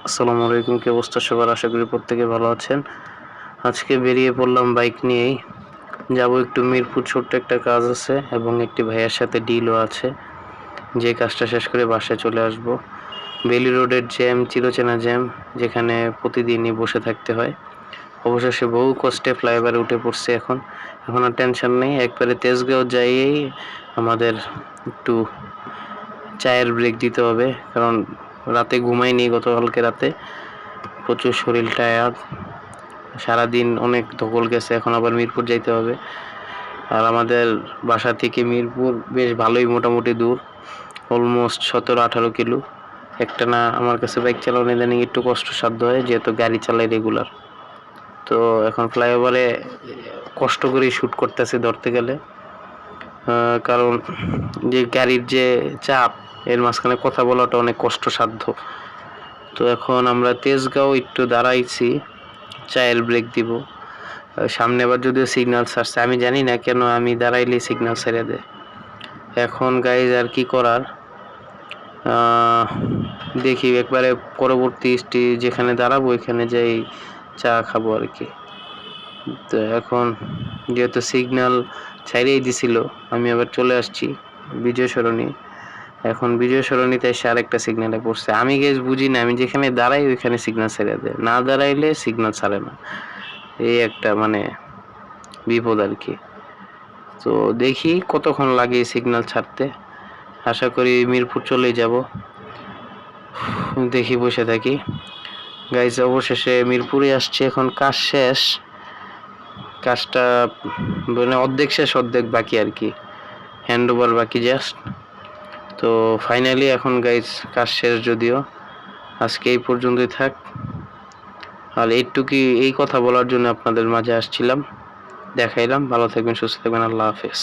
আসসালামু আলাইকুম, কি অবস্থা সবার? আশা করি প্রত্যেকে ভালো আছেন। আজকে বেরিয়ে পড়লাম বাইক নিয়েই। যাব একটু মিরপুর, ছোট্ট একটা কাজ আছে এবং একটি ভাইয়ের সাথে ডিলও আছে। যে কাজটা শেষ করে বাসায় চলে আসব। বেলি রোডের জ্যাম, চিরচেনা জ্যাম, যেখানে প্রতিদিনই বসে থাকতে হয়। অবশেষে বহু কষ্টে ফ্লাইওভারে উঠে পড়ছে এখন। এখন আর টেনশন নেই। একবারে তেজগাঁও যাইয়েই আমাদের একটু চায়ের ব্রেক দিতে হবে। কারণ রাতে ঘুমাইনি গতকালকে রাতে। প্রচুর শরীর টায়ার্ড সারাদিন অনেক ধকল গেছে, এখন আবার মিরপুর যাইতে হবে। আর আমাদের বাসা থেকে মিরপুর বেশ ভালোই মোটামুটি দূর অলমোস্ট সতেরো, আঠারো কিলো। একটা না আমার কাছে বাইক চালানো ইদানিং একটু কষ্টসাধ্য হয়, যেহেতু গাড়ি চালাই রেগুলার তো এখন ফ্লাইওভারে কষ্ট করে শ্যুট করতেছে ধরতে গেলে। কারণ যে গাড়ির যে চাপ এর মাঝখানে কথা বলাটা অনেক কষ্টসাধ্য। তো এখন আমরা তেজগাঁও একটু দাঁড়াইছি, চায়ের ব্রেক দিব। সামনে আবার যদিও সিগন্যাল ছাড়ছে, আমি জানি না কেন আমি দাঁড়াইলে সিগন্যাল ছেড়ে দেয়। এখন গাইজ আর কি করার? দেখি একবারে পরবর্তী স্টি যেখানে দাঁড়াবো এখানে যাই চা খাব আর কি। তো এখন যেহেতু সিগন্যাল ছাইড়েই দিছিল, আমি আবার চলে আসছি বিজয় সরণি এখন বিজয় সরণিতে এসে আরেকটা সিগন্যালে পড়ছে। আমি গেছ বুঝি না আমি যেখানে দাঁড়াই ওইখানে সিগন্যাল ছেড়ে দেয়। না দাঁড়াইলে সিগন্যাল ছাড়ে না। এই একটা মানে বিপদ আর কি। তো দেখি কতক্ষণ লাগে সিগন্যাল ছাড়তে। আশা করি মিরপুর চলেই যাব। দেখি বসে থাকি। গাইজ অবশেষে মিরপুরে আসছে। এখন কাজ শেষ। কাজটা মানে অর্ধেক শেষ, অর্ধেক বাকি আর কি। হ্যান্ড ওভার বাকি জাস্ট তো ফাইনালি এখন গাইজ কাজ শেষ যদিও, আজকে এই পর্যন্তই থাক। আর এইটুকুই এই কথা বলার জন্য আপনাদের মাঝে আসছিলাম। দেখাইলাম, ভালো থাকবেন, সুস্থ থাকবেন, আল্লাহ হাফেজ।